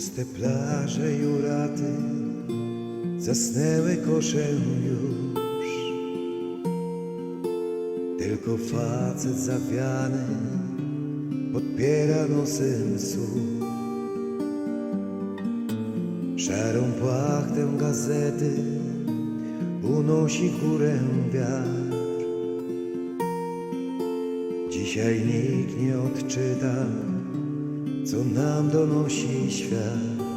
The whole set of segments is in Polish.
Puste plaże i uraty zasnęły kosze już. Tylko facet zawiany podpiera nosem słuch. Szarą płachtę gazety unosi górę wiatr. Dzisiaj nikt nie odczyta, co nam donosi świat.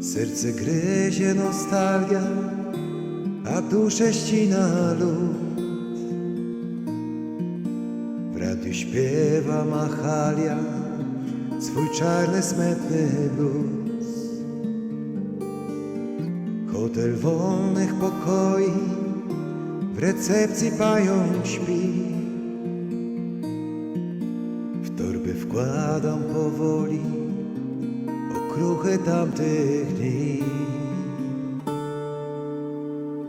Serce gryzie nostalgia, a duszę ścina lód. W radiu śpiewa machalia swój czarny, smętny blues. Hotel wolnych pokoi, w recepcji pająk śpi. Wkładam powoli okruchy tamtych dni.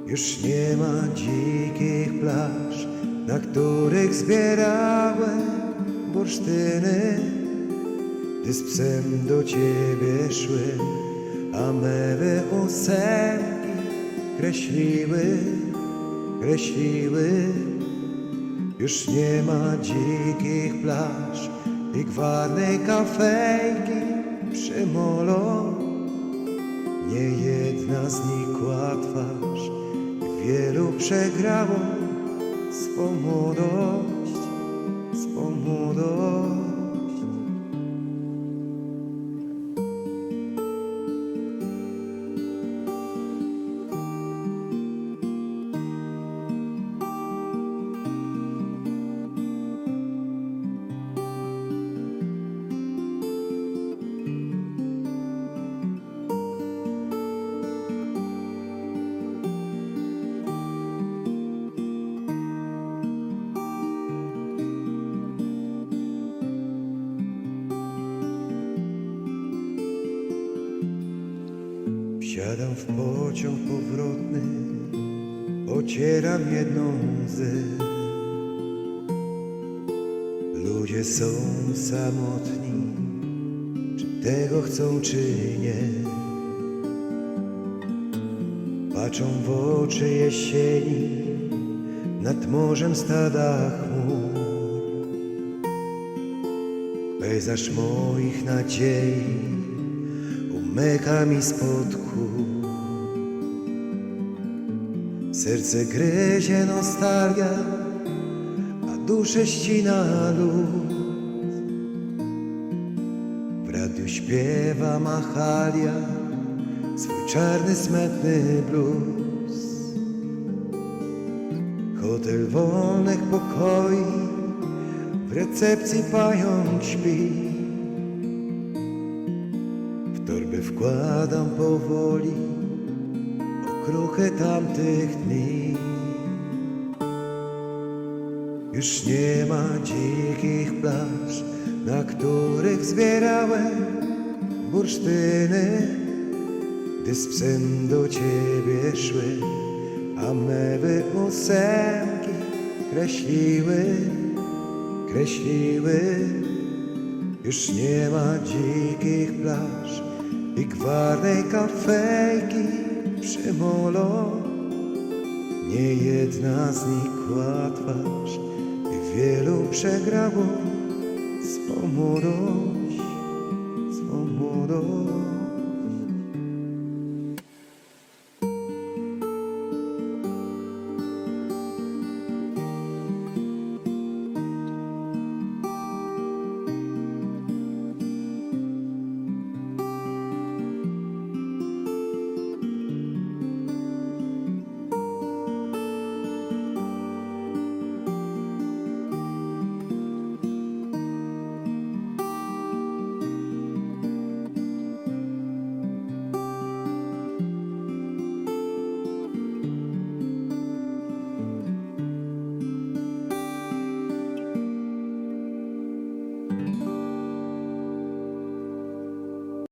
Już nie ma dzikich plaż, na których zbierałem bursztyny. Gdy z psem do ciebie szły, a mewy ósemki kreśliły, kreśliły. Już nie ma dzikich plaż i gwarnej kafejki przy molo. Nie jedna znikła twarz wielu przegrało swą młodość, Wsiadam w pociąg powrotny, ocieram jedną łzę. Ludzie są samotni, czy tego chcą, czy nie. Patrzą w oczy jesieni, nad morzem stada chmur. Pejzaż moich nadziei umyka mi spod kół. Serce gryzie nostalgia, a duszę ścina lód. W radiu śpiewa machalia swój czarny, smętny blues. Hotel wolnych pokoi, w recepcji pająk śpi. Wkładam powoli okruchy tamtych dni. Już nie ma dzikich plaż, na których zbierałem bursztyny, gdy z psem do ciebie szły, a mewy ósemki kreśliły, kreśliły. Już nie ma dzikich plaż Ik warej fejki przymolo. Nie jedna znikła twarz I wielu przegrało swą młodość, swą młodość